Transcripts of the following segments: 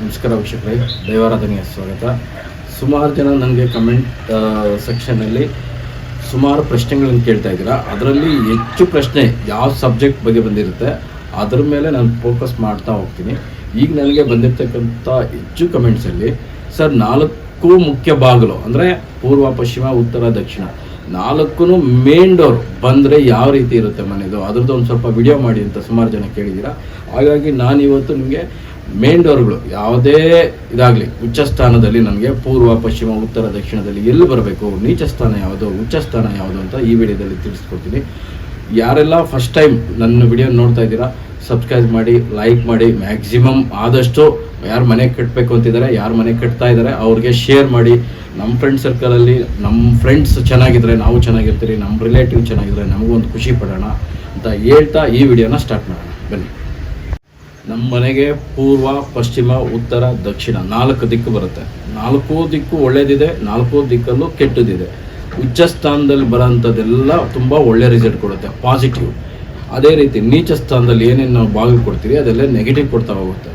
ನಮಸ್ಕಾರ ವೀಕ್ಷಕರೇ ದೈವಾರಾಧನೆಯ ಸ್ವಾಗತ. ಸುಮಾರು ಜನ ನನಗೆ ಕಮೆಂಟ್ ಸೆಕ್ಷನಲ್ಲಿ ಸುಮಾರು ಪ್ರಶ್ನೆಗಳನ್ನು ಕೇಳ್ತಾ ಇದ್ದೀರಾ. ಅದರಲ್ಲಿ ಹೆಚ್ಚು ಪ್ರಶ್ನೆ ಯಾವ ಸಬ್ಜೆಕ್ಟ್ ಬಗ್ಗೆ ಬಂದಿರುತ್ತೆ, ಅದ್ರ ಮೇಲೆ ನಾನು ಫೋಕಸ್ ಮಾಡ್ತಾ ಹೋಗ್ತೀನಿ. ಈಗ ನನಗೆ ಬಂದಿರತಕ್ಕಂಥ ಹೆಚ್ಚು ಕಮೆಂಟ್ಸಲ್ಲಿ ಸರ್, ನಾಲ್ಕು ಮುಖ್ಯ ಭಾಗಗಳು ಅಂದರೆ ಪೂರ್ವ, ಪಶ್ಚಿಮ, ಉತ್ತರ, ದಕ್ಷಿಣ ನಾಲ್ಕು ಮೇನ್ ಡೋರ್ ಬಂದರೆ ಯಾವ ರೀತಿ ಇರುತ್ತೆ ಮನೆದು, ಅದ್ರದ್ದು ಒಂದು ಸ್ವಲ್ಪ ವಿಡಿಯೋ ಮಾಡಿ ಅಂತ ಸುಮಾರು ಜನ ಕೇಳಿದ್ದೀರಾ. ಹಾಗಾಗಿ ನಾನು ಇವತ್ತು ನಿಮಗೆ ಮೇನ್ ಡೋರ್ಗಳು ಯಾವುದೇ ಇದಾಗಲಿ ಉಚ್ಚ ಸ್ಥಾನದಲ್ಲಿ ನನಗೆ ಪೂರ್ವ, ಪಶ್ಚಿಮ, ಉತ್ತರ, ದಕ್ಷಿಣದಲ್ಲಿ ಎಲ್ಲಿ ಬರಬೇಕು, ನೀಚ ಸ್ಥಾನ ಯಾವುದು, ಉಚ್ಚ ಸ್ಥಾನ ಯಾವುದು ಅಂತ ಈ ವಿಡಿಯೋದಲ್ಲಿ ತಿಳಿಸ್ಕೊಡ್ತೀನಿ. ಯಾರೆಲ್ಲ ಫಸ್ಟ್ ಟೈಮ್ ನನ್ನ ವಿಡಿಯೋ ನೋಡ್ತಾ ಇದ್ದೀರಾ ಸಬ್ಸ್ಕ್ರೈಬ್ ಮಾಡಿ ಲೈಕ್ ಮಾಡಿ ಮ್ಯಾಕ್ಸಿಮಮ್ ಆದಷ್ಟು ಯಾರು ಮನೆ ಕಟ್ಟಬೇಕು ಅಂತಿದ್ದಾರೆ, ಯಾರು ಮನೆ ಕಟ್ತಾ ಇದ್ದಾರೆ, ಅವ್ರಿಗೆ ಶೇರ್ ಮಾಡಿ. ನಮ್ಮ ಫ್ರೆಂಡ್ ಸರ್ಕಲಲ್ಲಿ ನಮ್ಮ ಫ್ರೆಂಡ್ಸ್ ಚೆನ್ನಾಗಿದ್ರೆ ನಾವು ಚೆನ್ನಾಗಿರ್ತೀರಿ ನಮ್ಮ ರಿಲೇಟಿವ್ ಚೆನ್ನಾಗಿದ್ರೆ ನಮಗೂ ಒಂದು ಖುಷಿ ಪಡೋಣ ಅಂತ ಹೇಳ್ತಾ ಈ ವಿಡಿಯೋನ ಸ್ಟಾರ್ಟ್ ಮಾಡೋಣ. ಬನ್ನಿ. ನಮ್ಮ ಮನೆಗೆ ಪೂರ್ವ, ಪಶ್ಚಿಮ, ಉತ್ತರ, ದಕ್ಷಿಣ ನಾಲ್ಕು ದಿಕ್ಕು ಬರುತ್ತೆ. ನಾಲ್ಕು ದಿಕ್ಕು ಒಳ್ಳೇದಿದೆ, ನಾಲ್ಕು ದಿಕ್ಕಲ್ಲೂ ಕೆಟ್ಟದಿದೆ. ಉಚ್ಚ ಸ್ಥಾನದಲ್ಲಿ ಬರೋಂಥದ್ದೆಲ್ಲ ತುಂಬ ಒಳ್ಳೆ ರಿಸಲ್ಟ್ ಕೊಡುತ್ತೆ ಪಾಸಿಟಿವ್ ಅದೇ ರೀತಿ ನೀಚ ಸ್ಥಾನದಲ್ಲಿ ಏನೇನು ನಾವು ಬಾಗಿಲು ಕೊಡ್ತೀವಿ ಅದೆಲ್ಲ ನೆಗೆಟಿವ್ ಕೊಡ್ತಾ ಹೋಗುತ್ತೆ.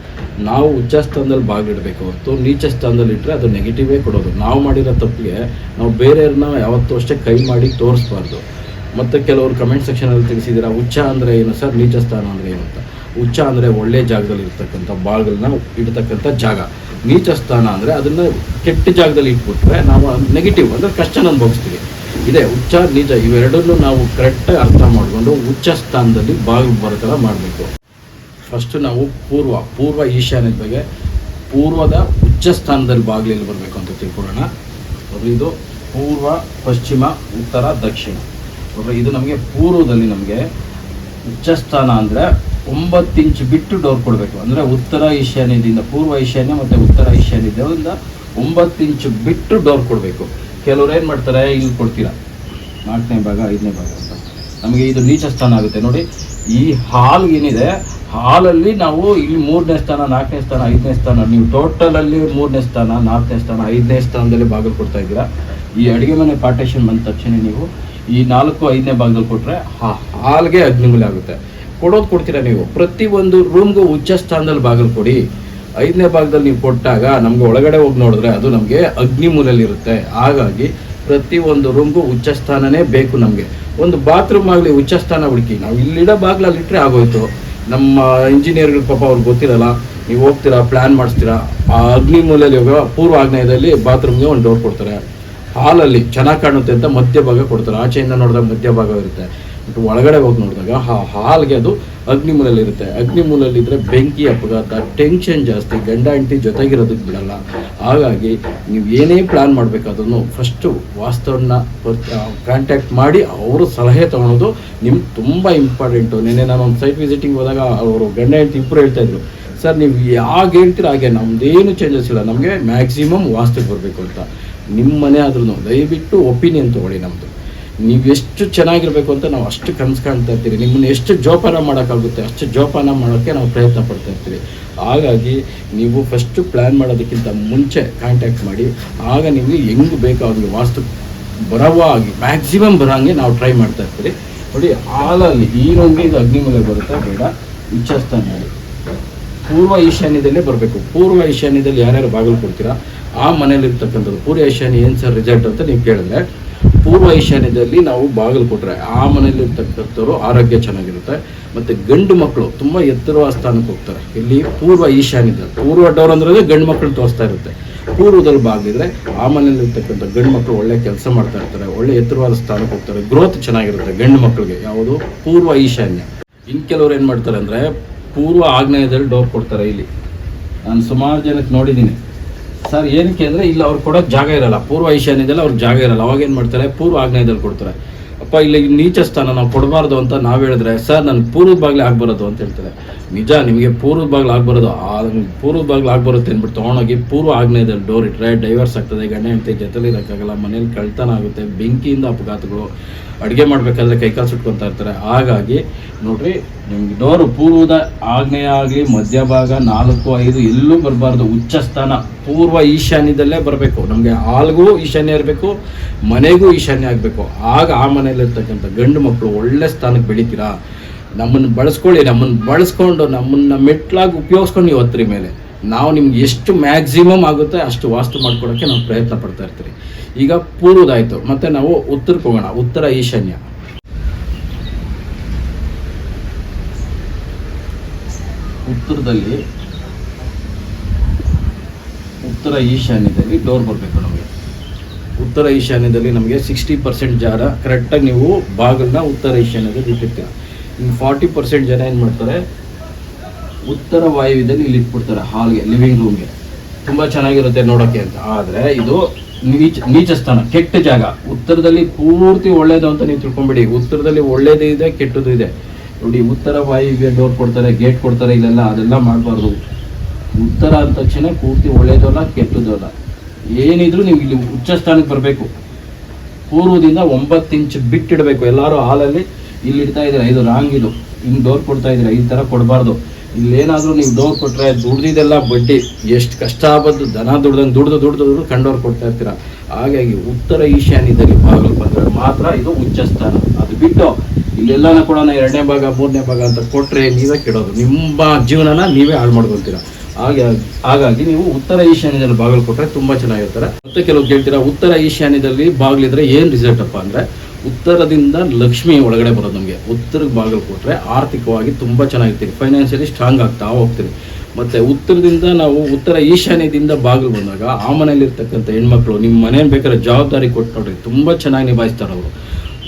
ನಾವು ಉಚ್ಚ ಸ್ಥಾನದಲ್ಲಿ ಬಾಗಿಲಿಡಬೇಕು ಹೊರತು ನೀಚ ಸ್ಥಾನದಲ್ಲಿ ಇಟ್ಟರೆ ಅದು ನೆಗೆಟಿವೇ ಕೊಡೋದು. ನಾವು ಮಾಡಿರೋ ತಪ್ಪಿಗೆ ನಾವು ಬೇರೆಯವ್ರನ್ನ ಯಾವತ್ತೂ ಅಷ್ಟೇ ಕೈ ಮಾಡಿ ತೋರಿಸ್ಬಾರ್ದು. ಮತ್ತು ಕೆಲವರು ಕಮೆಂಟ್ ಸೆಕ್ಷನಲ್ಲಿ ತಿಳಿಸಿದ್ದೀರಾ, ಉಚ್ಚ ಅಂದರೆ ಏನು ಸರ್, ನೀಚ ಸ್ಥಾನ ಅಂದರೆ ಏನು ಅಂತ. ಉಚ್ಚ ಅಂದರೆ ಒಳ್ಳೆ ಜಾಗದಲ್ಲಿ ಇರ್ತಕ್ಕಂಥ ಬಾಳ್ಗಳನ್ನ ಇಡ್ತಕ್ಕಂಥ ಜಾಗ. ನೀಚ ಸ್ಥಾನ ಅಂದರೆ ಅದನ್ನು ಕೆಟ್ಟ ಜಾಗದಲ್ಲಿ ಇಟ್ಬಿಟ್ರೆ ನಾವು ನೆಗೆಟಿವ್ ಅಂದರೆ ಕಷ್ಟ ಅನುಭವಿಸ್ತೀವಿ. ಇದೆ ಉಚ್ಚ ನಿಜ ಇವೆರಡನ್ನೂ ನಾವು ಕರೆಕ್ಟಾಗಿ ಅರ್ಥ ಮಾಡಿಕೊಂಡು ಉಚ್ಚ ಸ್ಥಾನದಲ್ಲಿ ಬಾಗಿಲು ಬರೋ ಥರ ಮಾಡಬೇಕು. ಫಸ್ಟ್ ನಾವು ಪೂರ್ವ ಪೂರ್ವ ಈಶಾನ್ಯದ ಬಗ್ಗೆ, ಪೂರ್ವದ ಉಚ್ಚ ಸ್ಥಾನದಲ್ಲಿ ಬಾಗಿಲಲ್ಲಿ ಬರಬೇಕು ಅಂತ ತಿಳ್ಕೊಳ್ಳೋಣ. ಇದು ಪೂರ್ವ, ಪಶ್ಚಿಮ, ಉತ್ತರ, ದಕ್ಷಿಣ. ಇದು ನಮಗೆ ಪೂರ್ವದಲ್ಲಿ ನಮಗೆ ಉಚ್ಚ ಸ್ಥಾನ ಅಂದರೆ ಒಂಬತ್ತು ಇಂಚ್ ಬಿಟ್ಟು ಡೋರ್ ಕೊಡಬೇಕು. ಅಂದರೆ ಉತ್ತರ ಈಶಾನ್ಯದಿಂದ ಪೂರ್ವ ಈಶಾನ್ಯ ಮತ್ತು ಉತ್ತರ ಈಶಾನ್ಯದಿಂದ. ಒಂಬತ್ತು ಇಂಚು ಬಿಟ್ಟು ಡೋರ್ ಕೊಡಬೇಕು. ಕೆಲವ್ರು ಏನು ಮಾಡ್ತಾರೆ, ಇಲ್ಲಿ ಕೊಡ್ತೀರಾ? ನಾಲ್ಕನೇ ಭಾಗ, ಐದನೇ ಭಾಗ ಅಂತ. ನಮಗೆ ಇದು ನೀಚ ಸ್ಥಾನ ಆಗುತ್ತೆ. ನೋಡಿ, ಈ ಹಾಲ್ ಏನಿದೆ ಹಾಲಲ್ಲಿ ನಾವು ಇಲ್ಲಿ ಮೂರನೇ ಸ್ಥಾನ, ನಾಲ್ಕನೇ ಸ್ಥಾನ, ಐದನೇ ಸ್ಥಾನ. ನೀವು ಟೋಟಲಲ್ಲಿ ಮೂರನೇ ಸ್ಥಾನ, ನಾಲ್ಕನೇ ಸ್ಥಾನ, ಐದನೇ ಸ್ಥಾನದಲ್ಲಿ ಬಾಗಿಲು ಕೊಡ್ತಾ ಇದ್ದೀರಾ? ಈ ಅಡುಗೆ ಮನೆ ಪಾರ್ಟೇಷನ್ ಬಂದ ತಕ್ಷಣ ನೀವು ಈ ನಾಲ್ಕು, ಐದನೇ ಭಾಗದಲ್ಲಿ ಕೊಟ್ಟರೆ ಹಾಲ್ಗೆ ಅಗ್ನಿಗುಲಿ ಆಗುತ್ತೆ. ಕೊಡೋದು ಕೊಡ್ತೀರಾ ನೀವು? ಪ್ರತಿ ಒಂದು ರೂಮ್ಗೂ ಉಚ್ಚ ಸ್ಥಾನದಲ್ಲಿ ಬಾಗಿಲು ಕೊಡಿ. ಐದನೇ ಭಾಗದಲ್ಲಿ ನೀವು ಕೊಟ್ಟಾಗ ನಮಗೆ ಒಳಗಡೆ ಹೋಗಿ ನೋಡಿದ್ರೆ ಅದು ನಮಗೆ ಅಗ್ನಿ ಮೂಲಲ್ಲಿ ಇರುತ್ತೆ ಹಾಗಾಗಿ ಪ್ರತಿ ಒಂದು ರೂಮ್ಗೂ ಉಚ್ಚ ಸ್ಥಾನನೇ ಬೇಕು ನಮಗೆ. ಒಂದು ಬಾತ್ರೂಮ್ ಆಗಲಿ ಉಚ್ಚ ಸ್ಥಾನ ಹುಡುಕಿ. ನಾವು ಇಲ್ಲಿಡೋ ಬಾಗ್ಲಲ್ಲಿ ಇಟ್ಟರೆ ಆಗೋಯ್ತು. ನಮ್ಮ ಇಂಜಿನಿಯರ್ಗಳು ಪಾಪ ಅವ್ರಿಗೆ ಗೊತ್ತಿರಲ್ಲ. ನೀವು ಹೋಗ್ತೀರಾ ಪ್ಲ್ಯಾನ್ ಮಾಡಿಸ್ತೀರಾ? ಆ ಅಗ್ನಿ ಮೂಲೆಯಲ್ಲಿ ಹೋಗುವ ಪೂರ್ವ ಆಗ್ನೇಯದಲ್ಲಿ ಬಾತ್ರೂಮ್ಗೆ ಒಂದು ಡೋರ್ ಕೊಡ್ತಾರೆ. ಹಾಲಲ್ಲಿ ಚೆನ್ನಾಗಿ ಕಾಣುತ್ತೆ ಅಂತ ಮಧ್ಯಭಾಗ ಕೊಡ್ತಾರೆ. ಆಚೆಯಿಂದ ನೋಡಿದಾಗ ಮಧ್ಯಭಾಗ ಇರುತ್ತೆ. ಬಟ್ ಒಳಗಡೆ ಹೋಗಿ ನೋಡಿದಾಗ ಆ ಹಾಲ್ಗೆ ಅದು ಅಗ್ನಿ ಇರುತ್ತೆ. ಅಗ್ನಿ ಇದ್ರೆ ಬೆಂಕಿ ಅಪಘಾತ ಟೆನ್ಷನ್ ಜಾಸ್ತಿ, ಗಂಡ, ಹೆಂಡತಿ ಜೊತೆಗಿರೋದಕ್ಕೆ ಬಿಡಲ್ಲ. ಹಾಗಾಗಿ ನೀವು ಏನೇ ಪ್ಲ್ಯಾನ್ ಮಾಡಬೇಕಾದ್ರೂ ಫಸ್ಟು ವಾಸ್ತವನ್ನ ಕಾಂಟ್ಯಾಕ್ಟ್ ಮಾಡಿ ಅವರು ಸಲಹೆ ತೊಗೊಳೋದು ನಿಮ್ಗೆ ತುಂಬ ಇಂಪಾರ್ಟೆಂಟು ನಿನ್ನೆ ನಾನು ಒಂದು ಸೈಟ್ ವಿಸಿಟಿಂಗ್ ಹೋದಾಗ ಅವರು ಗಂಡ, ಹೆಂಡತಿ ಇಬ್ಬರು ಹೇಳ್ತಾಯಿದ್ರು ಸರ್, ನೀವು ಯಾಕೆ ಹೇಳ್ತೀರ ಹಾಗೆ? ನಮ್ದೇನು ಚೇಂಜಸ್ ಇಲ್ಲ. ನಮಗೆ ಮ್ಯಾಕ್ಸಿಮಮ್ ವಾಸ್ತುಗೆ ಬರಬೇಕು ಅಂತ. ನಿಮ್ಮ ಮನೆ ಆದ್ರೂ ದಯವಿಟ್ಟು ಒಪಿನಿಯನ್ ತೊಗೊಳ್ಳಿ ನಮ್ಮದು ನೀವು ಎಷ್ಟು ಚೆನ್ನಾಗಿರ್ಬೇಕು ಅಂತ ನಾವು ಅಷ್ಟು ಕನಸು ಕಾಣ್ತಾ ಇರ್ತೀವಿ. ನಿಮ್ಮನ್ನು ಎಷ್ಟು ಜೋಪಾನ ಮಾಡೋಕ್ಕಾಗುತ್ತೆ, ಅಷ್ಟು ಜೋಪಾನ ಮಾಡೋಕ್ಕೆ ನಾವು ಪ್ರಯತ್ನ ಪಡ್ತಾ ಇರ್ತೀವಿ. ಹಾಗಾಗಿ ನೀವು ಫಸ್ಟು ಪ್ಲ್ಯಾನ್ ಮಾಡೋದಕ್ಕಿಂತ ಮುಂಚೆ ಕಾಂಟ್ಯಾಕ್ಟ್ ಮಾಡಿ, ಆಗ ನಿಮಗೆ ಹೆಂಗೆ ಬೇಕು ಅವ್ರಿಗೆ ವಾಸ್ತು ಬರವಾಗಿ ಮ್ಯಾಕ್ಸಿಮಮ್ ಬರೋಂಗೆ ನಾವು ಟ್ರೈ ಮಾಡ್ತಾ ಇರ್ತೀವಿ. ನೋಡಿ, ಹಾಲಲ್ಲಿ ಈ ರಂಗೆ ಇದು ಅಗ್ನಿಮೂಲೆ ಬರುತ್ತೆ, ಬೇಡ ಉಚ್ಚಸ್ಥಾನ ಪೂರ್ವ ಈಶಾನ್ಯದಲ್ಲೇ ಬರಬೇಕು. ಪೂರ್ವ ಈಶಾನ್ಯದಲ್ಲಿ ಯಾರ್ಯಾರು ಬಾಗಿಲು ಕೊಡ್ತೀರಾ, ಆ ಮನೇಲಿರ್ತಕ್ಕಂಥದ್ದು ಪೂರ್ವ ಈಶಾನ್ಯ ಏನು ಸರ್ ರಿಸಲ್ಟ್ ಅಂತ ನೀವು ಕೇಳಿದ್ರೆ ಪೂರ್ವ ಈಶಾನ್ಯದಲ್ಲಿ ನಾವು ಬಾಗಿಲು ಆ ಮನೆಯಲ್ಲಿ ಇರ್ತಕ್ಕಂಥವ್ರು ಆರೋಗ್ಯ ಚೆನ್ನಾಗಿರುತ್ತೆ. ಮತ್ತು ಗಂಡು ಮಕ್ಕಳು ತುಂಬ ಎತ್ತರವಾದ ಸ್ಥಾನಕ್ಕೆ ಹೋಗ್ತಾರೆ. ಇಲ್ಲಿ ಪೂರ್ವ ಈಶಾನ್ಯದಲ್ಲಿ ಪೂರ್ವ ಡೋರ್ ಅಂದ್ರೆ ಗಂಡು ಮಕ್ಕಳು ತೋರಿಸ್ತಾ ಇರುತ್ತೆ. ಪೂರ್ವದಲ್ಲಿ ಬಾಗಿದ್ರೆ ಆ ಮನೆಯಲ್ಲಿ ಇರ್ತಕ್ಕಂಥ ಗಂಡು ಮಕ್ಕಳು ಒಳ್ಳೆ ಕೆಲಸ ಮಾಡ್ತಾ ಇರ್ತಾರೆ, ಒಳ್ಳೆ ಎತ್ತರವಾದ ಸ್ಥಾನಕ್ಕೆ ಹೋಗ್ತಾರೆ ಗ್ರೋತ್ ಚೆನ್ನಾಗಿರುತ್ತೆ ಗಂಡು ಮಕ್ಕಳಿಗೆ ಯಾವುದು? ಪೂರ್ವ ಈಶಾನ್ಯ. ಇನ್ನು ಕೆಲವ್ರು ಏನು ಮಾಡ್ತಾರೆ ಅಂದರೆ ಪೂರ್ವ ಆಗ್ನೇಯದಲ್ಲಿ ಡೋರ್ ಕೊಡ್ತಾರೆ ಇಲ್ಲಿ. ನಾನು ಸುಮಾರು ಜನಕ್ಕೆ ನೋಡಿದ್ದೀನಿ ಸರ್, ಏನಕ್ಕೆ ಅಂದರೆ ಇಲ್ಲಿ ಅವ್ರು ಕೊಡೋಕ್ಕೆ ಜಾಗ ಇರಲ್ಲ. ಪೂರ್ವ ಈಶಾನ್ಯದಲ್ಲಿ ಅವ್ರಿಗೆ ಜಾಗ ಇರಲ್ಲ. ಅವಾಗ ಏನು ಮಾಡ್ತಾರೆ? ಪೂರ್ವ ಆಗ್ನೇಯದಲ್ಲಿ ಕೊಡ್ತಾರೆ. ಅಪ್ಪ, ಇಲ್ಲಿ ನೀಚ ಸ್ಥಾನ ನಾವು ಕೊಡಬಾರ್ದು ಅಂತ ನಾವು ಹೇಳಿದ್ರೆ, ಸರ್, ನಾನು ಪೂರ್ವದ ಬಾಗಿಲು ಆಗ್ಬರೋದು ಅಂತ ಹೇಳ್ತಾರೆ. ನಿಜ, ನಿಮಗೆ ಪೂರ್ವದ ಬಾಗಿಲು ಆಗ್ಬರೋದು ಪೂರ್ವದ ಬಾಗಿಲು ಆಗ್ಬರುತ್ತೆ ಅಂದ್ಬಿಟ್ಟು ತೊಗೊಂಡೋಗಿ ಪೂರ್ವ ಆಗ್ನೇಯದಲ್ಲಿ ಡೋರ್ ಇಟ್ಟರೆ ಡೈವರ್ಸ್ ಆಗ್ತದೆ, ಗಂಡ ಹೆಂಡತಿ ಜೊತೆಲಿ ಇರೋಕ್ಕಾಗಲ್ಲ, ಮನೇಲಿ ಕಳ್ತನ ಆಗುತ್ತೆ, ಬೆಂಕಿಯಿಂದ ಅಪಘಾತಗಳು. ಅಡುಗೆ ಮಾಡಬೇಕಾದ್ರೆ ಕೈಕಾಲು ಸುಟ್ಕೊತಾ ಇರ್ತಾರೆ. ಹಾಗಾಗಿ ನೋಡ್ರಿ, ನಿಮ್ಗೆ ಡೋರು ಪೂರ್ವದ ಆಗ್ನೇಯ ಆಗಲಿ ಮಧ್ಯಭಾಗ ನಾಲ್ಕು, ಐದು, ಎಲ್ಲೂ ಬರಬಾರ್ದು. ಉಚ್ಚ ಸ್ಥಾನ, ಪೂರ್ವ ಈಶಾನ್ಯದಲ್ಲೇ ಬರಬೇಕು. ನಮಗೆ ಹಾಲ್ಗೂ ಈಶಾನ್ಯ ಇರಬೇಕು, ಮನೆಗೂ ಈಶಾನ್ಯ ಆಗಬೇಕು. ಆಗ ಆ ಮನೆಯಲ್ಲಿರ್ತಕ್ಕಂಥ ಗಂಡು ಮಕ್ಕಳು ಒಳ್ಳೆ ಸ್ಥಾನಕ್ಕೆ ಬೆಳಿತೀರಾ? ನಮ್ಮನ್ನು ಬಳಸ್ಕೊಳ್ಳಿ, ನಮ್ಮನ್ನು ಬಳಸ್ಕೊಂಡು, ನಮ್ಮನ್ನು ಮೆಟ್ಲಾಗಿ ಉಪಯೋಗಿಸ್ಕೊಂಡು ನೀವು ಹತ್ತಿರ ಮೇಲೆ. ನಾವು ನಿಮ್ಗೆ ಎಷ್ಟು ಮ್ಯಾಕ್ಸಿಮಮ್ ಆಗುತ್ತೆ ಅಷ್ಟು ವಾಸ್ತು ಮಾಡ್ಕೊಡೋಕ್ಕೆ ನಾವು ಪ್ರಯತ್ನ ಪಡ್ತಾ ಇರ್ತೀವಿ ಈಗ ಪೂರ್ವದಾಯಿತು ಮತ್ತು ನಾವು ಉತ್ತರಕ್ಕೆ ಹೋಗೋಣ. ಉತ್ತರ ಈಶಾನ್ಯ. ಉತ್ತರದಲ್ಲಿ, ಉತ್ತರ ಈಶಾನ್ಯದಲ್ಲಿ ಡೋರ್ ಬರಬೇಕು ನಮಗೆ. ಉತ್ತರ ಈಶಾನ್ಯದಲ್ಲಿ ನಮಗೆ ಸಿಕ್ಸ್ಟಿ ಪರ್ಸೆಂಟ್ ಜಾರ. ಕರೆಕ್ಟಾಗಿ ನೀವು ಬಾಗಿಲನ್ನ ಉತ್ತರ ಈಶಾನ್ಯದಲ್ಲಿ ಇಟ್ಟಿರ್ತೀರ ಇನ್ನು ಫಾರ್ಟಿ ಪರ್ಸೆಂಟ್ ಜನ ಏನು ಮಾಡ್ತಾರೆ? ಉತ್ತರ ವಾಯುವ್ಯದಲ್ಲಿ ಇಲ್ಲಿ ಇಟ್ಬಿಡ್ತಾರೆ ಹಾಲ್ಗೆ ಲಿವಿಂಗ್ ರೂಮ್ಗೆ ತುಂಬ ಚೆನ್ನಾಗಿರುತ್ತೆ ನೋಡೋಕ್ಕೆ ಅಂತ. ಆದರೆ ಇದು ನೀಚ ನೀಚ ಸ್ಥಾನ, ಕೆಟ್ಟ ಜಾಗ. ಉತ್ತರದಲ್ಲಿ ಪೂರ್ತಿ ಒಳ್ಳೇದು ಅಂತ ನೀವು ತಿಳ್ಕೊಂಬಿಡಿ. ಉತ್ತರದಲ್ಲಿ ಒಳ್ಳೇದು ಇದೆ, ಕೆಟ್ಟದ್ದು ಇದೆ. ನೋಡಿ, ಉತ್ತರ ವಾಯುವ್ಯ ಡೋರ್ ಕೊಡ್ತಾರೆ ಗೇಟ್ ಕೊಡ್ತಾರೆ, ಇಲ್ಲೆಲ್ಲ ಅದೆಲ್ಲ ಮಾಡಬಾರ್ದು. ಉತ್ತರ ಅಂದ ತಕ್ಷಣ ಪೂರ್ತಿ ಒಳ್ಳೇದು ಅಲ್ಲ, ಕೆಟ್ಟದ್ದು ಅಲ್ಲ. ಏನಿದ್ರು ನೀವು ಇಲ್ಲಿ ಉಚ್ಚ ಸ್ಥಾನಕ್ಕೆ ಬರಬೇಕು. ಪೂರ್ವದಿಂದ ಒಂಬತ್ತು ಇಂಚ್ ಬಿಟ್ಟಿಡಬೇಕು. ಎಲ್ಲರೂ ಹಾಲಲ್ಲಿ ಇಲ್ಲಿ ಇಡ್ತಾ ಇದ್ದಾರೆ. ಇದು ರಾಂಗ್ ಇದು. ಹಿಂಗೆ ಡೋರ್ ಕೊಡ್ತಾ ಇದ್ದೀರಾ. ಈ ಥರ ಕೊಡಬಾರ್ದು. ಇಲ್ಲೇನಾದರೂ ನೀವು ಡೋರ್ ಕೊಟ್ಟರೆ ದುಡ್ದಿದ್ದೆಲ್ಲ ಬಡ್ಡಿ, ಎಷ್ಟು ಕಷ್ಟ ಬಂದು ದನ ದುಡ್ದಂಗೆ ದುಡ್ದು ದುಡ್ದು ದುಡ್ದು ಕಂಡವ್ರು ಕೊಡ್ತಾ ಇರ್ತೀರಾ. ಹಾಗಾಗಿ ಉತ್ತರ ಈಶಾನ್ಯದಲ್ಲಿ ಭಾಗಗಳು ಬಂದರೆ ಮಾತ್ರ ಇದು ಉಚ್ಚ ಸ್ಥಾನ. ಅದು ಬಿಟ್ಟು ಇಲ್ಲೆಲ್ಲನ ಕೂಡನ ಎರಡನೇ ಭಾಗ, ಮೂರನೇ ಭಾಗ ಅಂತ ಕೊಟ್ಟರೆ ನೀವೇ ಕೆಡೋದು. ನಿಮ್ಮ ಜೀವನನ ನೀವೇ ಹಾಳು ಮಾಡ್ಕೊಳ್ತೀರಾ ಹಾಗೆ, ಹಾಗಾಗಿ ನೀವು ಉತ್ತರ ಈಶಾನ್ಯದಲ್ಲಿ ಬಾಗಿಲು ಕೊಟ್ಟರೆ ತುಂಬ ಚೆನ್ನಾಗಿರ್ತಾರೆ. ಮತ್ತೆ ಕೆಲವು ಕೇಳ್ತೀರಾ, ಉತ್ತರ ಈಶಾನ್ಯದಲ್ಲಿ ಬಾಗಿಲಿದ್ರೆ ಏನು ರಿಸಲ್ಟ್ ಅಪ್ಪ ಅಂದರೆ ಉತ್ತರದಿಂದ ಲಕ್ಷ್ಮಿ ಒಳಗಡೆ ಬರೋದು ನಮಗೆ. ಉತ್ತರಕ್ಕೆ ಬಾಗಿಲು ಕೊಟ್ಟರೆ ಆರ್ಥಿಕವಾಗಿ ತುಂಬ ಚೆನ್ನಾಗಿರ್ತೀವಿ ಫೈನಾನ್ಷಿಯಲಿ ಸ್ಟ್ರಾಂಗ್ ಆಗ್ತಾ ಹೋಗ್ತೀವಿ ಮತ್ತು ಉತ್ತರದಿಂದ ನಾವು ಉತ್ತರ ಈಶಾನ್ಯದಿಂದ ಬಾಗಿಲು ಬಂದಾಗ ಆ ಮನೆಯಲ್ಲಿರ್ತಕ್ಕಂಥ ಹೆಣ್ಮಕ್ಳು ನಿಮ್ಮ ಮನೇಲಿ ಬೇಕಾದ್ರೆ ಜವಾಬ್ದಾರಿ ಕೊಟ್ಟು ನೋಡ್ರಿ ತುಂಬ ಚೆನ್ನಾಗಿ ನಿಭಾಯಿಸ್ತಾರೆ ಅವರು.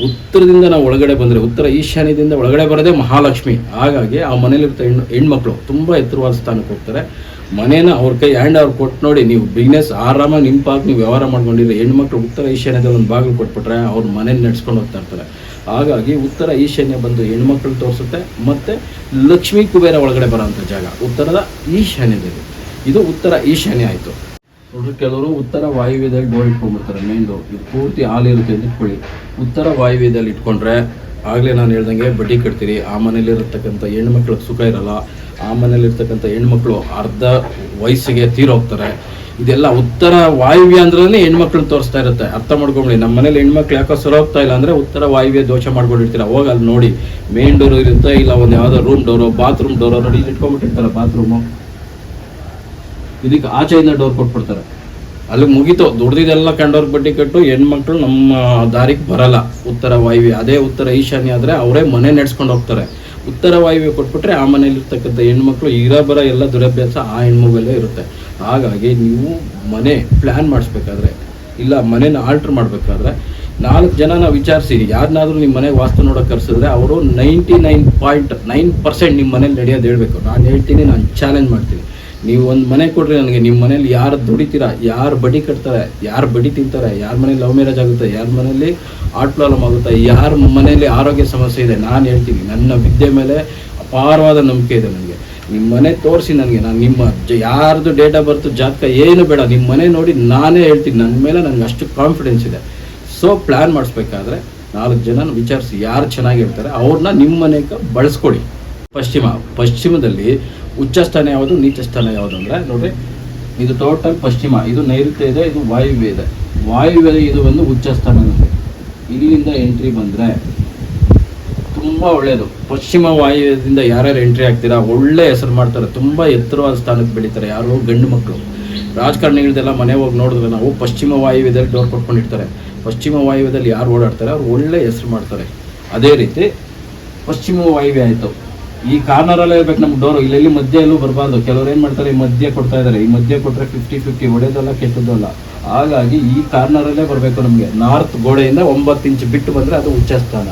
ಉತ್ತರದಿಂದ ನಾವು ಒಳಗಡೆ ಬಂದರೆ, ಉತ್ತರ ಈಶಾನ್ಯದಿಂದ ಒಳಗಡೆ ಬರೋದೇ ಮಹಾಲಕ್ಷ್ಮಿ. ಹಾಗಾಗಿ ಆ ಮನೇಲಿರ್ತ ಹೆಣ್ಣು, ಹೆಣ್ಮಕ್ಳು ತುಂಬ ಎತ್ತರವಾದ ಸ್ಥಾನಕ್ಕೆ ಹೋಗ್ತಾರೆ. ಮನೇನ ಅವ್ರ ಕೈ ಹ್ಯಾಂಡ್ ಅವ್ರು ಕೊಟ್ಟು ನೋಡಿ, ನೀವು ಬಿಸ್ನೆಸ್ ಆರಾಮಾಗಿ ನಿಮ್ಮ ಪಾಕ್ ನೀವು ವ್ಯವಹಾರ ಮಾಡ್ಕೊಂಡಿರಿ ಹೆಣ್ಮಕ್ಳು ಉತ್ತರ ಈಶಾನ್ಯದಲ್ಲಿ ಒಂದು ಬಾಗಿಲು ಕೊಟ್ಬಿಟ್ರೆ ಅವ್ರ ಮನೇಲಿ ನಡ್ಸ್ಕೊಂಡು ಹೋಗ್ತಾ ಇರ್ತಾರೆ. ಹಾಗಾಗಿ ಉತ್ತರ ಈಶಾನ್ಯ ಬಂದು ಹೆಣ್ಮಕ್ಳು ತೋರಿಸುತ್ತೆ, ಮತ್ತು ಲಕ್ಷ್ಮೀ ಕುಬೇರ ಒಳಗಡೆ ಬರೋಂಥ ಜಾಗ, ಉತ್ತರದ ಈಶಾನ್ಯದಲ್ಲಿ. ಇದು ಉತ್ತರ ಈಶಾನ್ಯ ಆಯಿತು. ಕೆಲವರು ಉತ್ತರ ವಾಯುವ್ಯದಲ್ಲಿ ಡೋರ್ ಇಟ್ಕೊಂಡ್ಬಿಡ್ತಾರೆ ಮೇನ್ ಡೋರ್ ಇದು ಪೂರ್ತಿ ಹಾಲು ಇರುತ್ತೆ ಅಂತ ಇಟ್ಕೊಳ್ಳಿ ಉತ್ತರ ವಾಯುವ್ಯದಲ್ಲಿ ಇಟ್ಕೊಂಡ್ರೆ, ಆಗಲೇ ನಾನು ಹೇಳ್ದಂಗೆ ಬಡ್ಡಿ ಕಟ್ತೀರಿ, ಆ ಮನೇಲಿರತಕ್ಕಂಥ ಹೆಣ್ಮಕ್ಳಿಗೆ ಸುಖ ಇರಲ್ಲ ಆ ಮನೇಲಿರ್ತಕ್ಕಂಥ ಹೆಣ್ಮಕ್ಳು ಅರ್ಧ ವಯಸ್ಸಿಗೆ ತೀರೋಗ್ತಾರೆ ಇದೆಲ್ಲ ಉತ್ತರ ವಾಯುವ್ಯ ಅಂದ್ರೆ ಹೆಣ್ಮಕ್ಳನ್ನ ತೋರಿಸ್ತಾ ಇರುತ್ತೆ. ಅರ್ಥ ಮಾಡ್ಕೊಂಬಿಡಿ ನಮ್ಮ ಮನೇಲಿ ಹೆಣ್ಮಕ್ಳು ಯಾಕೋ ಸರೋಗ್ತಾ ಇಲ್ಲ ಅಂದ್ರೆ ಉತ್ತರ ವಾಯುವ್ಯ ದೋಷ ಮಾಡ್ಕೊಂಡಿರ್ತೀರ. ಹೋಗಿ ಅಲ್ಲಿ ನೋಡಿ. ಮೇನ್ ಡೋರ್ ಇರುತ್ತೆ, ಇಲ್ಲ ಒಂದು ಯಾವುದೋ ರೂಮ್ ಡೋರ್ ಬಾತ್ರೂಮ್ ಡೋರು ನೋಡಿ ಇಟ್ಕೊಂಡ್ಬಿಟ್ಟಿರ್ತಾರೆ ಬಾತ್ರೂಮು ಇದಕ್ಕೆ ಆಚೆಯಿಂದ ಡೋರ್ ಕೊಟ್ಬಿಡ್ತಾರೆ. ಅಲ್ಲಿ ಮುಗಿತು. ದುಡ್ದಿದೆಲ್ಲ ಕಂಡವ್ರಿಗೆ ಬಡ್ಡಿ ಕಟ್ಟು, ಹೆಣ್ಮಕ್ಳು ನಮ್ಮ ದಾರಿಗೆ ಬರಲ್ಲ. ಉತ್ತರ ವಾಯುವ್ಯ. ಅದೇ ಉತ್ತರ ಈಶಾನ್ಯ ಆದರೆ ಅವರೇ ಮನೆ ನಡೆಸ್ಕೊಂಡು ಹೋಗ್ತಾರೆ. ಉತ್ತರ ವಾಯುವೆ ಕೊಟ್ಬಿಟ್ರೆ ಆ ಮನೇಲಿರ್ತಕ್ಕಂಥ ಹೆಣ್ಮಕ್ಳು ಇರೋ ಬರೋ ಎಲ್ಲ ದುರಭ್ಯಾಸ ಆ ಹೆಣ್ಮಗಲ್ಲೇ ಇರುತ್ತೆ. ಹಾಗಾಗಿ ನೀವು ಮನೆ ಪ್ಲ್ಯಾನ್ ಮಾಡಿಸ್ಬೇಕಾದ್ರೆ, ಇಲ್ಲ ಮನೇನ ಆಲ್ಟ್ರ್ ಮಾಡಬೇಕಾದ್ರೆ, ನಾಲ್ಕು ಜನನ ವಿಚಾರಿಸಿ ಯಾರನ್ನಾದ್ರೂ ನಿಮ್ಮ ಮನೆಗೆ ವಾಸ್ತು ನೋಡೋಕೆ ಕರೆಸಿದ್ರೆ ಅವರು ninety nine point nine percent ನಿಮ್ಮ ಮನೇಲಿ ನಡೆಯೋದು ಹೇಳಬೇಕು. ನಾನು ಹೇಳ್ತೀನಿ, ನಾನು ಚಾಲೆಂಜ್ ಮಾಡ್ತೀನಿ. ನೀವು ಒಂದು ಮನೆ ಕೊಡ್ರಿ ನನಗೆ ನಿಮ್ಮ ಮನೇಲಿ ಯಾರು ದುಡಿತೀರಾ? ಯಾರು ಬಡಿ ಕಟ್ತಾರೆ? ಯಾರು ಬಡಿ ತಿಂತಾರೆ? ಯಾರ ಮನೇಲಿ ಲವ್ ಮ್ಯಾರೇಜ್ ಆಗುತ್ತೆ? ಯಾರ ಮನೇಲಿ ಹಾರ್ಟ್ ಪ್ರಾಬ್ಲಮ್ ಆಗುತ್ತೆ? ಯಾರ ಮನೇಲಿ ಆರೋಗ್ಯ ಸಮಸ್ಯೆ ಇದೆ? ನಾನು ಹೇಳ್ತೀನಿ, ನನ್ನ ವಿದ್ಯೆ ಮೇಲೆ ಅಪಾರವಾದ ನಂಬಿಕೆ ಇದೆ ನನಗೆ. ನಿಮ್ಮ ಮನೆ ತೋರಿಸಿ ನನಗೆ, ನಾನು ನಿಮ್ಮ ಯಾರ್ದು ಡೇಟ್ ಆಫ್ ಬರ್ತು ಜಾತಕ ಏನು ಬೇಡ ನಿಮ್ಮ ಮನೆ ನೋಡಿ ನಾನೇ ಹೇಳ್ತೀನಿ. ನನ್ನ ಮೇಲೆ ನನಗೆ ಅಷ್ಟು ಕಾನ್ಫಿಡೆನ್ಸ್ ಇದೆ. ಸೊ ಪ್ಲ್ಯಾನ್ ಮಾಡಿಸ್ಬೇಕಾದ್ರೆ ನಾಲ್ಕು ಜನ ವಿಚಾರಿಸಿ ಯಾರು ಚೆನ್ನಾಗಿರ್ತಾರೆ ಅವ್ರನ್ನ ನಿಮ್ಮ ಮನೆಗೆ ಬಳಸ್ಕೊಡಿ. ಪಶ್ಚಿಮ, ಪಶ್ಚಿಮದಲ್ಲಿ ಉಚ್ಚ ಸ್ಥಾನ ಯಾವುದು, ನೀಚ ಸ್ಥಾನ ಯಾವುದು ಅಂದರೆ ನೋಡ್ರಿ ಇದು ಟೋಟಲ್ ಪಶ್ಚಿಮ, ಇದು ನೈಋತ್ಯ ಇದೆ, ಇದು ವಾಯುವ್ಯ ಇದೆ. ವಾಯುವ್ಯ ಇದು ಒಂದು ಉಚ್ಚ ಸ್ಥಾನ ಇಲ್ಲಿಂದ ಎಂಟ್ರಿ ಬಂದರೆ ತುಂಬ ಒಳ್ಳೆಯದು ಪಶ್ಚಿಮ ವಾಯುವ್ಯದಿಂದ ಯಾರ್ಯಾರು ಎಂಟ್ರಿ ಆಗ್ತೀರಾ, ಒಳ್ಳೆ ಹೆಸರು ಮಾಡ್ತಾರೆ. ತುಂಬ ಎತ್ತರವಾದ ಸ್ಥಾನಕ್ಕೆ ಬೆಳೀತಾರೆ ಯಾರು? ಗಂಡು ಮಕ್ಕಳು. ರಾಜಕಾರಣಿಗಳದೆಲ್ಲ ಮನೆ ಹೋಗಿ ನೋಡಿದ್ರೆ ನಾವು ಪಶ್ಚಿಮ ವಾಯುವ್ಯದಲ್ಲಿ ಡೋರ್ ಕೊಟ್ಕೊಂಡಿರ್ತಾರೆ. ಪಶ್ಚಿಮ ವಾಯುವ್ಯದಲ್ಲಿ ಯಾರು ಓಡಾಡ್ತಾರೆ? ಅವ್ರು ಒಳ್ಳೆ ಹೆಸರು ಮಾಡ್ತಾರೆ. ಅದೇ ರೀತಿ ಪಶ್ಚಿಮ ವಾಯುವ್ಯ ಆಯಿತು. ಈ ಕಾರ್ನರಲ್ಲೇ ಇರ್ಬೇಕು ನಮ್ಗೆ ಡೋರು ಇಲ್ಲೆಲ್ಲಿ ಮಧ್ಯ ಎಲ್ಲೂ ಬರಬಾರ್ದು. ಕೆಲವ್ರು ಏನು ಮಾಡ್ತಾರೆ, ಈ ಮಧ್ಯ ಕೊಡ್ತಾ ಇದ್ದಾರೆ ಈ ಮಧ್ಯ ಕೊಟ್ಟರೆ ಫಿಫ್ಟಿ ಫಿಫ್ಟಿ ಹೊಡೆದಲ್ಲ ಕೆಟ್ಟದ್ದಲ್ಲ ಹಾಗಾಗಿ ಈ ಕಾರ್ನರಲ್ಲೇ ಬರಬೇಕು ನಮಗೆ. ನಾರ್ತ್ ಗೋಡೆಯಿಂದ ಒಂಬತ್ತು ಇಂಚ್ ಬಿಟ್ಟು ಬಂದರೆ ಅದು ಉಚ್ಚ ಸ್ಥಾನ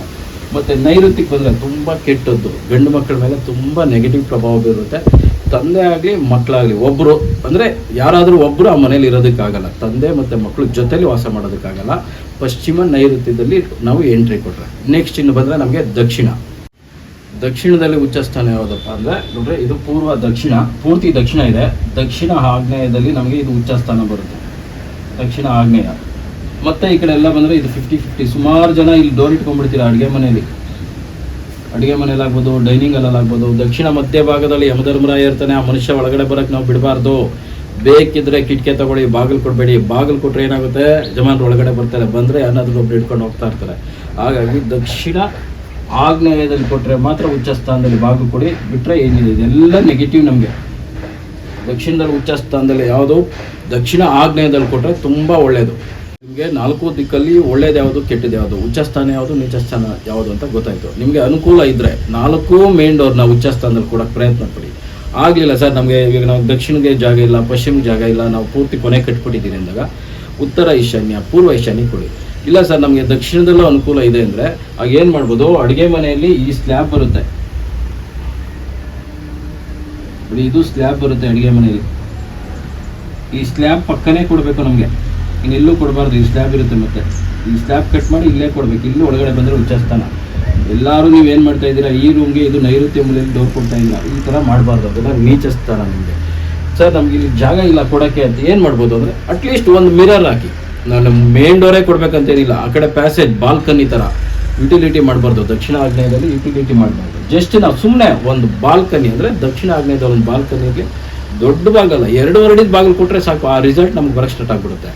ಮತ್ತು ನೈಋತ್ಯಕ್ಕೆ ಬಂದರೆ ತುಂಬ ಕೆಟ್ಟದ್ದು. ಗಂಡು ಮಕ್ಕಳ ಮೇಲೆ ತುಂಬ ನೆಗೆಟಿವ್ ಪ್ರಭಾವ ಬೀರುತ್ತೆ. ತಂದೆ ಆಗಲಿ, ಮಕ್ಕಳಾಗಲಿ ಒಬ್ಬರು ಅಂದರೆ ಯಾರಾದರೂ ಒಬ್ಬರು ಆ ಮನೇಲಿ ಇರೋದಕ್ಕಾಗಲ್ಲ. ತಂದೆ ಮತ್ತು ಮಕ್ಕಳು ಜೊತೆಲಿ ವಾಸ ಮಾಡೋದಕ್ಕಾಗಲ್ಲ. ಪಶ್ಚಿಮ ನೈಋತ್ಯದಲ್ಲಿ ನಾವು ಎಂಟ್ರಿ ಕೊಟ್ಟರೆ ನೆಕ್ಸ್ಟ್ ಇನ್ನು ಬಂದರೆ ನಮಗೆ ದಕ್ಷಿಣ. ದಕ್ಷಿಣದಲ್ಲಿ ಉಚ್ಚ ಸ್ಥಾನ ಯಾವುದಪ್ಪ ಅಂದರೆ, ನೋಡ್ರಿ, ಇದು ಪೂರ್ವ ದಕ್ಷಿಣ, ಪೂರ್ತಿ ದಕ್ಷಿಣ ಇದೆ. ದಕ್ಷಿಣ ಆಗ್ನೇಯದಲ್ಲಿ ನಮಗೆ ಇದು ಉಚ್ಚ ಸ್ಥಾನ ಬರುತ್ತೆ. ದಕ್ಷಿಣ ಆಗ್ನೇಯ. ಮತ್ತೆ ಈ ಕಡೆ ಎಲ್ಲ ಬಂದರೆ ಇದು ಫಿಫ್ಟಿ ಫಿಫ್ಟಿ ಸುಮಾರು ಜನ ಇಲ್ಲಿ ಡೋರ್ ಇಟ್ಕೊಂಡ್ಬಿಡ್ತೀರಾ ಅಡುಗೆ ಮನೆಯಲ್ಲಿ ಅಡುಗೆ ಮನೇಲಿ ಆಗ್ಬೋದು ಡೈನಿಂಗ್ ಅಲ್ಲಿ ಆಗ್ಬೋದು. ದಕ್ಷಿಣ ಮಧ್ಯ ಭಾಗದಲ್ಲಿ ಯಮಧರ್ಮರಾಯ ಇರ್ತಾನೆ ಆ ಮನುಷ್ಯ ಒಳಗಡೆ ಬರೋಕ್ಕೆ ನಾವು ಬಿಡಬಾರ್ದು. ಬೇಕಿದ್ರೆ ಕಿಟಕಿ ತಗೊಳ್ಳಿ, ಬಾಗಿಲು ಕೊಡಬೇಡಿ. ಬಾಗಿಲು ಕೊಟ್ಟರೆ ಏನಾಗುತ್ತೆ? ಜಮಾನರು ಒಳಗಡೆ ಬರ್ತಾರೆ. ಬಂದರೆ ಏನಾದರೂ ಒಬ್ಬರು ಇಟ್ಕೊಂಡು ಹೋಗ್ತಾ ಇರ್ತಾರೆ. ಹಾಗಾಗಿ ದಕ್ಷಿಣ ಆಗ್ನೇಯದಲ್ಲಿ ಕೊಟ್ಟರೆ ಮಾತ್ರ ಉಚ್ಚ ಸ್ಥಾನದಲ್ಲಿ ಬಾಗಿಲು ಕೊಡಿ. ಬಿಟ್ಟರೆ ಏನಿದೆ? ಇದೆಲ್ಲ ನೆಗೆಟಿವ್ ನಮಗೆ. ದಕ್ಷಿಣದಲ್ಲಿ ಉಚ್ಚ ಸ್ಥಾನದಲ್ಲಿ ಯಾವುದು? ದಕ್ಷಿಣ ಆಗ್ನೇಯದಲ್ಲಿ ಕೊಟ್ಟರೆ ತುಂಬ ಒಳ್ಳೆಯದು ನಿಮಗೆ ನಾಲ್ಕು ದಿಕ್ಕಲ್ಲಿ ಒಳ್ಳೇದು ಯಾವುದು ಕೆಟ್ಟದ್ದು ಯಾವುದು? ಉಚ್ಚ ಸ್ಥಾನ ಯಾವುದು, ನೀಚ ಸ್ಥಾನ ಯಾವುದು ಅಂತ ಗೊತ್ತಾಯಿತು. ನಿಮಗೆ ಅನುಕೂಲ ಇದ್ದರೆ ನಾಲ್ಕು ಮೇನ್ ಡೋರ್ನ ಉಚ್ಚ ಸ್ಥಾನದಲ್ಲಿ ಕೊಡೋಕ್ಕೆ ಪ್ರಯತ್ನ ಪಡಿ. ಆಗಲಿಲ್ಲ ಸರ್, ನಮಗೆ ಈಗ ನಾವು ದಕ್ಷಿಣಗೆ ಜಾಗ ಇಲ್ಲ ಪಶ್ಚಿಮಕ್ಕೆ ಜಾಗ ಇಲ್ಲ, ನಾವು ಪೂರ್ತಿ ಕೊನೆ ಕಟ್ಬಿಟ್ಟಿದ್ದೀರಿ ಅಂದಾಗ ಉತ್ತರ ಈಶಾನ್ಯ, ಪೂರ್ವ ಈಶಾನ್ಯ ಕೊಡಿ. ಇಲ್ಲ ಸರ್, ನಮಗೆ ದಕ್ಷಿಣದಲ್ಲೂ ಅನುಕೂಲ ಇದೆ ಅಂದರೆ ಆಗ ಏನು ಮಾಡ್ಬೋದು? ಅಡುಗೆ ಮನೆಯಲ್ಲಿ ಈ ಸ್ಲ್ಯಾಬ್ ಬರುತ್ತೆ. ಇದು ಸ್ಲ್ಯಾಬ್ ಬರುತ್ತೆ ಅಡುಗೆ ಮನೆಯಲ್ಲಿ. ಈ ಸ್ಲ್ಯಾಬ್ ಪಕ್ಕನೇ ಕೊಡಬೇಕು ನಮಗೆ. ಇನ್ನೆಲ್ಲೂ ಕೊಡಬಾರ್ದು, ಈ ಸ್ಲ್ಯಾಬ್ ಇರುತ್ತೆ ಮತ್ತೆ. ಈ ಸ್ಲ್ಯಾಬ್ ಕಟ್ ಮಾಡಿ ಇಲ್ಲೇ ಕೊಡಬೇಕು. ಇಲ್ಲಿ ಒಳಗಡೆ ಬಂದರೆ ಉಚ್ಚಸ್ಥಾನ ಎಲ್ಲರೂ ನೀವು ಏನು ಮಾಡ್ತಾ ಇದ್ದೀರಾ? ಈ ರೂಮ್ಗೆ ಇದು ನೈಋತ್ಯ ಮೂಲೆಯಲ್ಲಿ ಡೋರ್ ಕೊಡ್ತಾ ಇಲ್ಲ. ಈ ಥರ ಮಾಡಬಾರ್ದು. ಅದೆಲ್ಲ ನೀಚ ಸ್ಥಾನ ನಿಮಗೆ. ಸರ್, ನಮಗೆ ಇಲ್ಲಿ ಜಾಗ ಇಲ್ಲ ಕೊಡೋಕ್ಕೆ ಅಂತ ಏನು ಮಾಡ್ಬೋದು ಅಂದರೆ ಅಟ್ಲೀಸ್ಟ್ ಒಂದು ಮಿರರ್ ಹಾಕಿ. ನಾನು ಮೇನ್ ಡೋರೇ ಕೊಡ್ಬೇಕಂತೇನಿಲ್ಲ. ಆ ಕಡೆ ಪ್ಯಾಸೇಜ್ ಬಾಲ್ಕನಿ ಥರ ಯುಟಿಲಿಟಿ ಮಾಡಬಾರ್ದು. ದಕ್ಷಿಣ ಆಗ್ನೇಯದಲ್ಲಿ ಯುಟಿಲಿಟಿ ಮಾಡಬಾರ್ದು. ಜಸ್ಟ್ ನಾವು ಸುಮ್ಮನೆ ಒಂದು ಬಾಲ್ಕನಿ ಅಂದರೆ ದಕ್ಷಿಣ ಆಗ್ನೇಯದ ಒಂದು ಬಾಲ್ಕನಿಗೆ ದೊಡ್ಡ ಬಾಗಲ್ಲ ಎರಡು ಅಡಿದ ಬಾಗಿಲು ಕೊಟ್ಟರೆ ಸಾಕು. ಆ ರಿಸಲ್ಟ್ ನಮ್ಗೆ ಬರೋಕ್ಕೆ ಸ್ಟಾರ್ಟ್ ಆಗ್ಬಿಡುತ್ತೆ.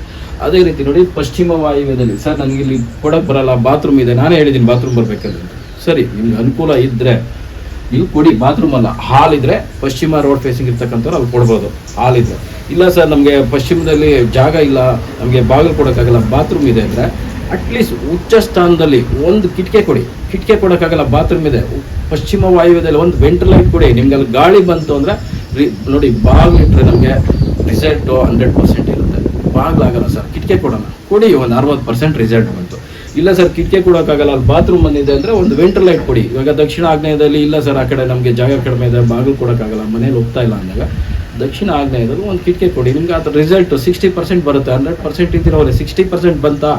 ಅದೇ ರೀತಿ ನೋಡಿ, ಪಶ್ಚಿಮ ವಾಯುವ್ಯದಲ್ಲಿ. ಸರ್ ನನಗೆ ಇಲ್ಲಿ ಕೊಡಕ್ಕೆ ಬರಲ್ಲ. ಬಾತ್ರೂಮ್ ಇದೆ. ನಾನೇ ಹೇಳಿದ್ದೀನಿ ಬಾತ್ರೂಮ್ ಬರಬೇಕಾದ್ರೆ. ಸರಿ, ನಿಮ್ಗೆ ಅನುಕೂಲ ಇದ್ದರೆ ನೀವು ಕೊಡಿ. ಬಾತ್ರೂಮ್ ಅಲ್ಲ ಹಾಲ್ ಇದ್ರೆ ಪಶ್ಚಿಮ ರೋಡ್ ಫೇಸಿಂಗ್ ಇರ್ತಕ್ಕಂಥವ್ರು ಅಲ್ಲಿ ಕೊಡ್ಬೋದು. ಹಾಲ್ ಇದ್ರೆ. ಇಲ್ಲ ಸರ್, ನಮಗೆ ಪಶ್ಚಿಮದಲ್ಲಿ ಜಾಗ ಇಲ್ಲ, ನಮಗೆ ಬಾಗಿಲು ಕೊಡೋಕ್ಕಾಗಲ್ಲ ಬಾತ್ರೂಮ್ ಇದೆ ಅಂದರೆ ಅಟ್ಲೀಸ್ಟ್ ಉಚ್ಚ ಸ್ಥಾನದಲ್ಲಿ ಒಂದು ಕಿಟಕಿ ಕೊಡಿ. ಕಿಟಕಿ ಕೊಡೋಕ್ಕಾಗಲ್ಲ ಬಾತ್ರೂಮ್ ಇದೆ. ಪಶ್ಚಿಮ ವಾಯುವ್ಯದಲ್ಲಿ ಒಂದು ವೆಂಟಿಲೈಟ್ ಕೊಡಿ. ನಿಮ್ಗೆ ಅಲ್ಲಿ ಗಾಳಿ ಬಂತು ಅಂದರೆ ನೋಡಿ, ಬಾಗಿಲು ಇಟ್ಟರೆ ನಮಗೆ ರಿಸಲ್ಟು ಹಂಡ್ರೆಡ್ ಪರ್ಸೆಂಟ್ ಇರುತ್ತೆ. ಬಾಗಿಲಾಗಲ್ಲ ಸರ್, ಕಿಟಕಿ ಕೊಡೋಣ. ಕೊಡಿ, ಒಂದು ಅರವತ್ತು ಪರ್ಸೆಂಟ್ ರಿಸಲ್ಟ್ ಬಂತು. ಇಲ್ಲ ಸರ್, ಕಿಟಕಿ ಕೊಡೋಕ್ಕಾಗಲ್ಲ, ಅಲ್ಲಿ ಬಾತ್ರೂಮ್ ಬಂದಿದೆ ಅಂದರೆ ಒಂದು ವೆಂಟಿಲೈಟ್ ಕೊಡಿ. ಇವಾಗ ದಕ್ಷಿಣ ಆಗ್ನೇಯದಲ್ಲಿ ಇಲ್ಲ ಸರ್, ಆ ಕಡೆ ನಮಗೆ ಜಾಗ ಕಡಿಮೆ ಇದೆ, ಬಾಗಿಲು ಕೊಡೋಕ್ಕಾಗಲ್ಲ, ಮನೇಲಿ ಹೋಗ್ತಾ ಇಲ್ಲ ಅಂದಾಗ. ದಕ್ಷಿಣ ಆಗ್ನೇಯದಲ್ಲಿ ಒಂದು ಕಿಟಕಿ ಕೊಡಿ. ನಿಮ್ಗೆ ಅದ್ರ ರಿಸಲ್ಟ್ ಸಿಕ್ಸ್ಟಿ ಪರ್ಸೆಂಟ್ ಬರುತ್ತೆ ಹಂಡ್ರೆಡ್ ಪರ್ಸೆಂಟ್ ಇದ್ದಿರೋರೆ ಸಿಕ್ಸ್ಟಿ ಪರ್ಸೆಂಟ್ ಬಂತಾ,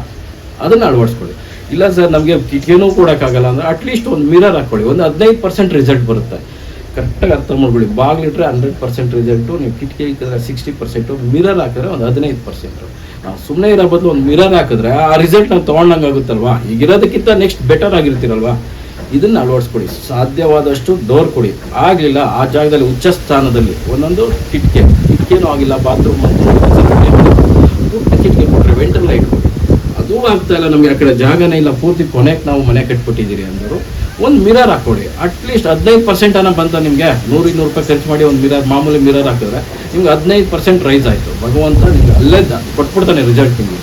ಅದನ್ನು ಅಳವಡಿಸ್ಕೊಳ್ಳಿ. ಇಲ್ಲ ಸರ್ ನಮಗೆ ಕಿಟಕಿನೂ ಕೊಡೋಕ್ಕಾಗಲ್ಲ ಅಂದರೆ ಅಟ್ಲೀಸ್ಟ್ ಒಂದು ಮಿರರ್ ಹಾಕ್ಕೊಳ್ಳಿ. ಒಂದು ಹದಿನೈದು ಪರ್ಸೆಂಟ್ ರಿಸಲ್ಟ್ ಬರುತ್ತೆ. ಕರೆಕ್ಟಾಗಿ ಅರ್ಥ ಮಾಡ್ಕೊಳ್ಳಿ. ಬಾಗಿಲಿಟ್ರೆ ಹಂಡ್ರೆಡ್ ಪರ್ಸೆಂಟ್ ರಿಸಲ್ಟು ನೀವು ಕಿಟಕಿ ಇಕ್ಕಿದ್ರೆ ಸಿಕ್ಸ್ಟಿ ಪರ್ಸೆಂಟು ಮಿರರ್ ಹಾಕಿದ್ರೆ ಒಂದು ಹದಿನೈದು ಪರ್ಸೆಂಟು ನಾವು ಸುಮ್ಮನೆ ಇರೋ ಬದಲು ಒಂದು ಮಿರರ್ ಹಾಕಿದ್ರೆ ಆ ರಿಸಲ್ಟ್ ನಾವು ತೊಗೊಂಡಂಗೆ ಆಗುತ್ತಲ್ವಾ ಈಗಿರೋದಕ್ಕಿಂತ ನೆಕ್ಸ್ಟ್ ಬೆಟರ್ ಆಗಿರ್ತೀರಲ್ವಾ? ಇದನ್ನ ಅಳವಡಿಸ್ಕೊಡಿ. ಸಾಧ್ಯವಾದಷ್ಟು ಡೋರ್ ಕೊಡಿ. ಆಗಲಿಲ್ಲ, ಆ ಜಾಗದಲ್ಲಿ ಉಚ್ಚ ಸ್ಥಾನದಲ್ಲಿ. ಒಂದೊಂದು ಕಿಟಕಿ. ಕಿಟಕಿನೂ ಆಗಿಲ್ಲ, ಬಾತ್ರೂಮ್. ಪೂರ್ತಿ ಕಿಟಕಿ ಕೊಟ್ಟರೆ ವೆಂಟರ್ ಲೈಟ್ ಕೊಡಿ. ಅದು ಆಗ್ತಾ ಇಲ್ಲ, ನಮಗೆ ಆ ಕಡೆ ಜಾಗನೇ ಇಲ್ಲ. ಪೂರ್ತಿ ಕೊನೆಗೆ ನಾವು ಮನೆ ಕಟ್ಬಿಟ್ಟಿದ್ದೀರಿ ಅಂದರು. ಒಂದು ಮಿರರ್ ಹಾಕೊಡಿ ಅಟ್ಲೀಸ್ಟ್ ಹದಿನೈದು ಪರ್ಸೆಂಟ್ ಅನ್ನ ಬಂತ ನಿಮಗೆ. ನೂರು, ಇನ್ನೂರು ರೂಪಾಯಿ ಖರ್ಚು ಮಾಡಿ ಒಂದು ಮಿರರ್ ಮಾಮೂಲಿ ಮಿರರ್ ಹಾಕಿದ್ರೆ ನಿಮ್ಗೆ ಹದಿನೈದು ಪರ್ಸೆಂಟ್ ರೈಸ್ ಆಯಿತು. ಭಗವಂತ ನಿಮ್ಗೆ ಅಲ್ಲೇ ಕೊಟ್ಬಿಡ್ತಾನೆ ರಿಸಲ್ಟ್ ನಿಮಗೆ.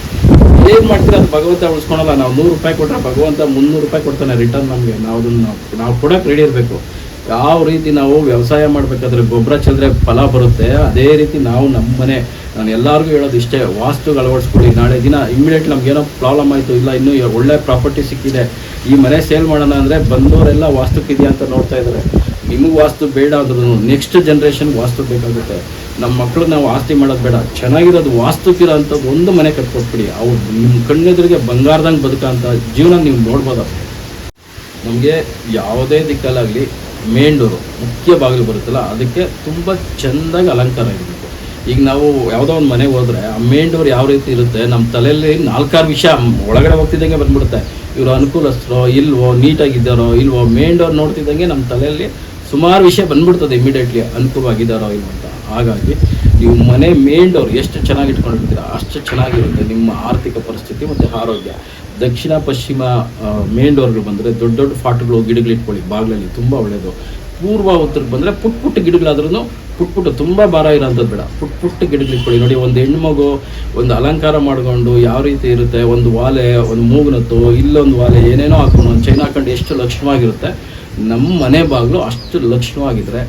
ಏನು ಮಾಡ್ತೀರಾ ಅದು ಭಗವಂತ ಉಳಿಸ್ಕೊಳಲ್ಲ, ನಾವು ನೂರು ರೂಪಾಯಿ ಕೊಟ್ಟರೆ ಭಗವಂತ ಮುನ್ನೂರು ರೂಪಾಯಿ ಕೊಡ್ತಾನೆ ರಿಟರ್ನ್ ನಮಗೆ. ನಾವು ಅದನ್ನು ನಾವು ನಾವು ಕೊಡೋಕೆ ರೆಡಿ ಇರಬೇಕು. ಯಾವ ರೀತಿ ನಾವು ವ್ಯವಸಾಯ ಮಾಡಬೇಕಾದ್ರೆ ಗೊಬ್ಬರ ಚೆಲ್ಲರೆ ಫಲ ಬರುತ್ತೆ, ಅದೇ ರೀತಿ ನಾವು ನಮ್ಮ ಮನೆ ನಾನು ಎಲ್ಲರಿಗೂ ಹೇಳೋದು ಇಷ್ಟೇ, ವಾಸ್ತುಗಳು ಅಳವಡಿಸ್ಕೊಳ್ಳಿ. ನಾಳೆ ದಿನ ಇಮ್ಮಿಡಿಯೇಟ್ ನಮಗೇನೋ ಪ್ರಾಬ್ಲಮ್ ಆಯಿತು, ಇಲ್ಲ ಇನ್ನೂ ಒಳ್ಳೆ ಪ್ರಾಪರ್ಟಿ ಸಿಕ್ಕಿದೆ, ಈ ಮನೆ ಸೇಲ್ ಮಾಡೋಣ ಅಂದರೆ ಬಂದವರೆಲ್ಲ ವಾಸ್ತುಕ್ಕಿದೆಯಾ ಅಂತ ನೋಡ್ತಾ ಇದ್ದಾರೆ ನಿಮಗೆ ವಾಸ್ತು ಬೇಡ ಅಂದ್ರೂ ನೆಕ್ಸ್ಟ್ ಜನ್ರೇಷನ್ಗೆ ವಾಸ್ತು ಬೇಕಾಗುತ್ತೆ. ನಮ್ಮ ಮಕ್ಕಳು ನಾವು ಆಸ್ತಿ ಮಾಡೋದು ಬೇಡ. ಚೆನ್ನಾಗಿರೋದು ವಾಸ್ತುಕ್ಕಿರೋ ಅಂಥದ್ದು ಒಂದು ಮನೆ ಕಟ್ಕೊಟ್ಬಿಡಿ. ಅವ್ರು ನಿಮ್ಮ ಕಣ್ಣೆದುರಿಗೆ ಬಂಗಾರದಂಗೆ ಬದುಕೋಂಥ ಜೀವನ ನೀವು ನೋಡ್ಬೋದು ನಮಗೆ ಯಾವುದೇ ದಿಕ್ಕಲ್ಲಾಗಲಿ ಮೇನ್ ಡೋರು ಮುಖ್ಯ ಬಾಗಿಲು ಬರುತ್ತಲ್ಲ, ಅದಕ್ಕೆ ತುಂಬ ಚೆಂದಾಗಿ ಅಲಂಕಾರ ಇರಬೇಕು. ಈಗ ನಾವು ಯಾವುದೋ ಒಂದು ಮನೆಗೆ ಹೋದ್ರೆ ಆ ಮೇನ್ ಡೋರ್ ಯಾವ ರೀತಿ ಇರುತ್ತೆ ನಮ್ಮ ತಲೆಯಲ್ಲಿ ನಾಲ್ಕಾರು ವಿಷಯ ಒಳಗಡೆ ಹೋಗ್ತಿದ್ದಂಗೆ ಬಂದ್ಬಿಡುತ್ತೆ. ಇವರು ಅನುಕೂಲಸ್ಥರೋ, ಇಲ್ವೋ, ನೀಟಾಗಿದ್ದಾರೋ, ಇಲ್ವೋ ಮೇನ್ ಡೋರ್ ನೋಡ್ತಿದ್ದಂಗೆ ನಮ್ಮ ತಲೆಯಲ್ಲಿ ಸುಮಾರು ವಿಷಯ ಬಂದ್ಬಿಡ್ತದೆ ಇಮಿಡಿಯೇಟ್ಲಿ ಅನುಕೂಲವಾಗಿದ್ದಾರೋ ಇಲ್ವೋ ಅಂತ. ಹಾಗಾಗಿ ನೀವು ಮನೆ ಮೇನ್ ಎಷ್ಟು ಚೆನ್ನಾಗಿ ಇಟ್ಕೊಂಡಿರ್ತೀರ ಅಷ್ಟು ಚೆನ್ನಾಗಿರುತ್ತೆ ನಿಮ್ಮ ಆರ್ಥಿಕ ಪರಿಸ್ಥಿತಿ ಮತ್ತು ಆರೋಗ್ಯ. ದಕ್ಷಿಣ, ಪಶ್ಚಿಮ ಮೇನ್ ಡೋರ್ಗಳು ಬಂದರೆ ದೊಡ್ಡ ದೊಡ್ಡ ಫಾಟ್ಗಳು, ಗಿಡಗಳು ಇಟ್ಕೊಳ್ಳಿ. ಬಾಗಿಲಲ್ಲಿ ತುಂಬ ಒಳ್ಳೆಯದು. ಪೂರ್ವ, ಉತ್ತರಕ್ಕೆ ಬಂದರೆ ಪುಟ್ ಪುಟ್ಟ ಗಿಡಗಳಾದ್ರೂ ಪುಟ್ ಪುಟ್ಟ ತುಂಬ ಭಾರ ಇರೋಂಥದ್ದು ಬೇಡ. ಪುಟ್ ಪುಟ್ಟ ಗಿಡಗಳಿಟ್ಕೊಳ್ಳಿ ನೋಡಿ, ಒಂದು ಹೆಣ್ಮಗು ಒಂದು ಅಲಂಕಾರ ಮಾಡಿಕೊಂಡು ಯಾವ ರೀತಿ ಇರುತ್ತೆ? ಒಂದು ವಾಲೆ, ಒಂದು ಮೂಗುನತ್ತು, ಇಲ್ಲೊಂದು ವಾಲೆ, ಏನೇನೋ ಹಾಕೊಂಡು ಒಂದು ಚೈನ್ ಹಾಕೊಂಡು ಎಷ್ಟು ಲಕ್ಷಣವಾಗಿರುತ್ತೆ? ನಮ್ಮ ಮನೆ ಬಾಗಿಲು ಅಷ್ಟು ಲಕ್ಷಣವಾಗಿದ್ರೆ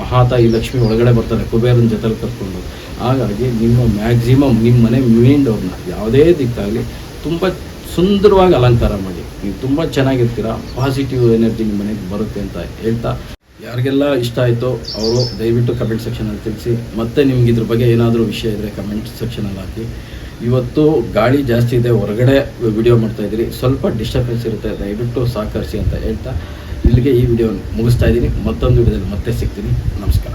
ಮಹಾತಾಯಿ ಲಕ್ಷ್ಮಿ ಒಳಗಡೆ ಬರ್ತಾರೆ ಕುಬೇರನ ಜೊತೆಲಿ ಕರ್ಕೊಂಡು. ಹಾಗಾಗಿ ನಿಮ್ಮ ಮ್ಯಾಕ್ಸಿಮಮ್ ನಿಮ್ಮ ಮನೆ ಮೇನ್ ಡೋರ್ನ ಯಾವುದೇ ದಿಕ್ಕಾಗಲಿ ತುಂಬ ಸುಂದರವಾಗಿ ಅಲಂಕಾರ ಮಾಡಿ. ನೀವು ತುಂಬ ಚೆನ್ನಾಗಿರ್ತೀರ ಪಾಸಿಟಿವ್ ಎನರ್ಜಿ ನಿಮ್ಮ ಮನೆಗೆ ಬರುತ್ತೆ ಅಂತ ಹೇಳ್ತಾ. ಯಾರಿಗೆಲ್ಲ ಇಷ್ಟ ಆಯಿತೋ ಅವರು ದಯವಿಟ್ಟು ಕಮೆಂಟ್ ಸೆಕ್ಷನಲ್ಲಿ ತಿಳಿಸಿ. ಮತ್ತೆ ನಿಮ್ಗೆ ಇದ್ರ ಬಗ್ಗೆ ಏನಾದರೂ ವಿಷಯ ಇದ್ದರೆ ಕಮೆಂಟ್ ಸೆಕ್ಷನಲ್ಲಿ ಹಾಕಿ. ಇವತ್ತು ಗಾಳಿ ಜಾಸ್ತಿ ಇದೆ, ಹೊರಗಡೆ ವಿಡಿಯೋ ಮಾಡ್ತಾ ಇದ್ದೀರಿ. ಸ್ವಲ್ಪ ಡಿಸ್ಟರ್ಬೆನ್ಸ್ ಇರುತ್ತೆ, ದಯವಿಟ್ಟು ಸಹಕರಿಸಿ ಅಂತ ಹೇಳ್ತಾ. ಇಲ್ಲಿಗೆ ಈ ವಿಡಿಯೋ ಮುಗಿಸ್ತಾ ಇದ್ದೀನಿ. ಮತ್ತೊಂದು ವಿಡಿಯೋದಲ್ಲಿ ಮತ್ತೆ ಸಿಗ್ತೀನಿ. ನಮಸ್ಕಾರ.